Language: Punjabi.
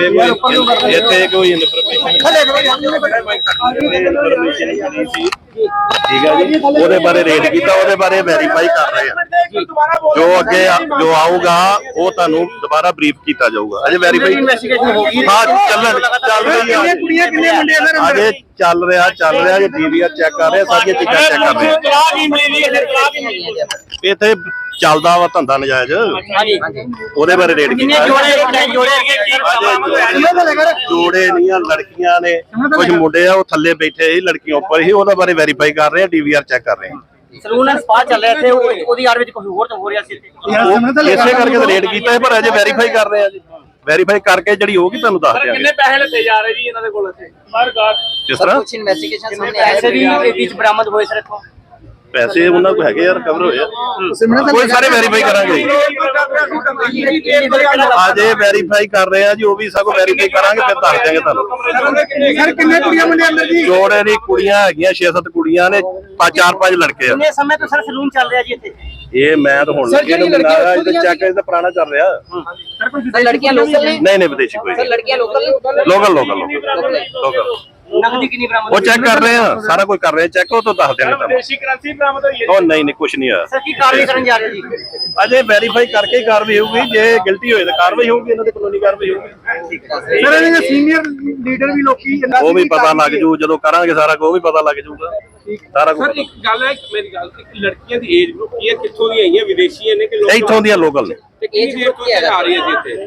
ਇੱਥੇ ਕੋਈ ਇੱਥੇ ਕੋਈ ਇਨਫੋਰਮੇਸ਼ਨ ਠੀਕ ਹੈ ਜੀ ਉਹਦੇ ਬਾਰੇ ਰੇਡ ਕੀਤਾ ਉਹਦੇ ਬਾਰੇ ਵੈਰੀਫਾਈ ਕਰ ਰਹੇ ਆ। ਜੋ ਅੱਗੇ ਆ- ਜੋ ਆਊਗਾ ਉਹ ਤੁਹਾਨੂੰ ਦੁਬਾਰਾ ਬਰੀਫ ਕੀਤਾ ਜਾਊਗਾ। ਅਜੇ ਵੈਰੀਫਾਈ ਇਨਵੈਸਟੀਗੇਸ਼ਨ ਹੋ ਗਈ? ਹਾਂ ਚੱਲ ਚੱਲ ਰਹੀ ਆ ਕਿੰਨੀਆਂ ਕੁੜੀਆਂ ਕਿੰਨੇ ਮੁੰਡੇ ਅੰਦਰ? ਅਜੇ ਚੱਲ ਰਿਹਾ ਚੱਲ ਰਿਹਾ ਜੇ ਡੀਵੀਆਰ ਚੈੱਕ ਕਰ ਰਹੇ ਆ, ਸਾਰੀਆਂ ਚੀਜ਼ਾਂ ਚੈੱਕ ਕਰ ਰਹੇ ਆ। ਤਲਾਕ ਹੀ ਮਿਲੀ ਹੈ ਤਲਾਕ ਹੀ ਮਿਲੀ ਹੈ। ਇੱਥੇ ਚੱਲਦਾ ਵਾ ਧੰਦਾ ਨਜਾਇਜ਼। ਉਹਦੇ ਬਾਰੇ ਰੇਡ ਕਿੰਨੇ ਕੀਤਾ। ਜੋੜੇ ਕਿੰਨੇ ਜੋੜੇ ਅੱਗੇ ਜੋੜੇ ਨਹੀਂ ਆ ਲੜਕੀਆਂ ਨੇ। ਕੁਝ ਮੁੰਡੇ ਆ ਉਹ ਥੱਲੇ ਬੈਠੇ ਸੀ ਲੜਕੀਆਂ ਉੱਪਰ ਸੀ ਉਹਦਾ ਬਾਰੇ ਵੈਰੀਫਾਈ ਕਰ ਰਹੇ ਆ ਡੀਵੀਆਰ ਚੈੱਕ ਕਰ ਰਹੇ ਆ। ਸਲੂਨ ਐਂਡ ਸਪਾ ਚੱਲ ਰਿਹਾ ਇੱਥੇ ਉਹ- ਉਹਦੀ ਆੜ ਵਿੱਚ ਕੁਝ ਹੋਰ ਤਾਂ ਹੋ ਰਿਹਾ ਸੀ ਇੱਥੇ। ਉਹ ਇਸੇ ਕਰਕੇ ਤਾਂ ਰੇਡ ਕੀਤਾ ਹੈ ਪਰ ਅਜੇ ਵੈਰੀਫਾਈ ਕਰ ਰਹੇ ਆ ਜੀ। ਵੈਰੀਫਾਈ ਕਰਕੇ ਜਿਹੜੀ ਹੋਊਗੀ ਤੁਹਾਨੂੰ ਦੱਸ ਦਿਆਂਗੇ। ਪੈਸੇ ਲੱਤੇ ਜਾ ਰਹੇ ਜੀ ਇਹਨਾਂ ਦੇ ਕੋਲ ਇੱਥੇ? ਬਾਹਰ ਕਾਰ ਕਿਸ ਤਰ੍ਹਾਂ? ਕੁਝ ਇਨਵੈਸਟੀਗੇਸ਼ਨ ਸਾਹਮਣੇ ਪੈਸੇ ਵੀ ਇਹ ਵਿੱਚ ਬਰਾਮਦ ਹੋਏ ਸਰ ਇੱਥੋਂ। ਪੈਸੇ ਉਹਨਾਂ ਕੋਲ ਹੈਗੇ ਯਾਰ ਕਵਰ ਹੋਏ ਆ। ਕੋਈ ਸਾਰੇ ਵੈਰੀਫਾਈ ਕਰਾਂਗੇ। ਅਜੇ ਵੈਰੀਫਾਈ ਕਰ ਰਹੇ ਆ ਜੀ ਉਹ ਵੀ ਸਗੋਂ ਵੈਰੀਫਾਈ ਕਰਾਂਗੇ ਫਿਰ ਦੱਸ ਦਿਆਂਗੇ ਤੁਹਾਨੂੰ। ਸਰ ਕਿੰਨੇ ਕੁੜੀਆਂ ਮੁੰਡੇ ਅੰਦਰ ਜੀ? ਜੋੜੇ ਦੀ ਕੁੜੀਆਂ ਹੈਗੀਆਂ 6-7 ਕੁੜੀਆਂ ਨੇ ਪੰਜ ਚਾਰ ਪੰਜ ਲੜਕੇ ਆ। ਕਿੰਨੇ ਸਮੇਂ ਤੋਂ ਸਰ ਸਲੂਨ ਚੱਲ ਰਿਹਾ ਜੀ ਇੱਥੇ? ਇਹ ਮੈਂ ਤਾਂ ਹੁਣ ਲੱਗੇ ਨੂੰ ਮਿਲਾਗਾ ਇਹ ਤਾਂ ਚੈੱਕ ਇਹਦਾ ਪੁਰਾਣਾ ਚੱਲ ਰਿਹਾ। ਸਰ ਲੜਕੀਆਂ ਲੋਕਲ ਨੇ? ਨਹੀਂ। ਨਹੀਂ ਵਿਦੇਸ਼ੀ ਕੋਈ ਸਰ ਲੜਕੀਆਂ ਲੋਕਲ ਨੇ? ਲੋਕਲ ਲੋਕਲ ਲੋਕਲ ਨਕਦੀ ਕਿੰਨੀ ਬਰਾਮਦ ਉਹ ਚੈੱਕ ਕਰ ਰਹੇ ਆ ਸਾਰਾ ਕੁਝ ਕਰ ਰਹੇ ਆ ਚੈੱਕ ਉਹ ਤੋਂ ਦੱਸ ਦਿਆਂਗੇ ਤੁਹਾਨੂੰ। ਦੇਸ਼ੀ ਕਰੰਸੀ ਬਰਾਮਦ ਹੋਈ ਉਹ ਨਹੀਂ ਨਹੀਂ ਕੁਝ ਨਹੀਂ ਹੋਇਆ। ਸਰ ਕੀ ਕਾਰਵਾਈ ਕਰਨ ਜਾ ਰਹੇ ਜੀ? ਅਜੇ ਵੈਰੀਫਾਈ ਕਰਕੇ ਹੀ ਕਾਰਵਾਈ ਹੋਊਗੀ ਜੇ ਗਿਲਟੀ ਹੋਏ ਤਾਂ ਕਾਰਵਾਈ ਹੋਊਗੀ ਇਹਨਾਂ ਦੇ ਕਾਨੂੰਨੀ ਕਾਰਵਾਈ ਹੋਊਗੀ। ਸਰ ਇਹਨਾਂ ਦੇ ਸੀਨੀਅਰ ਲੀਡਰ ਵੀ ਲੋਕੀ ਉਹ ਵੀ ਪਤਾ ਲੱਗ ਜੂ ਜਦੋਂ ਕਰਾਂਗੇ ਸਾਰਾ ਕੁਝ ਉਹ ਵੀ ਪਤਾ ਲੱਗ ਜੂਗਾ। ਸਾਰਾ ਕੁਝ ਸਰ ਇੱਕ ਗੱਲ ਹੈ ਮੇਰੀ ਗੱਲ ਇੱਕ ਲੜਕੀਆਂ ਦੀ ਏਜ ਗਰੁੱਪ ਕੀ ਹੈ ਕਿੱਥੋਂ ਦੀਆਂ ਆਈਆਂ ਵਿਦੇਸ਼ੀਆਂ ਨੇ ਕਿ ਲੋਕ ਇੱਥੋਂ ਦੀਆਂ ਲੋਕਲ ਨੇ। ਤੇ ਦੇਰ ਤੋਂ ਇੱਥੇ ਆ ਰਹੀ ਹੈ ਜੀ ਇੱਥੇ?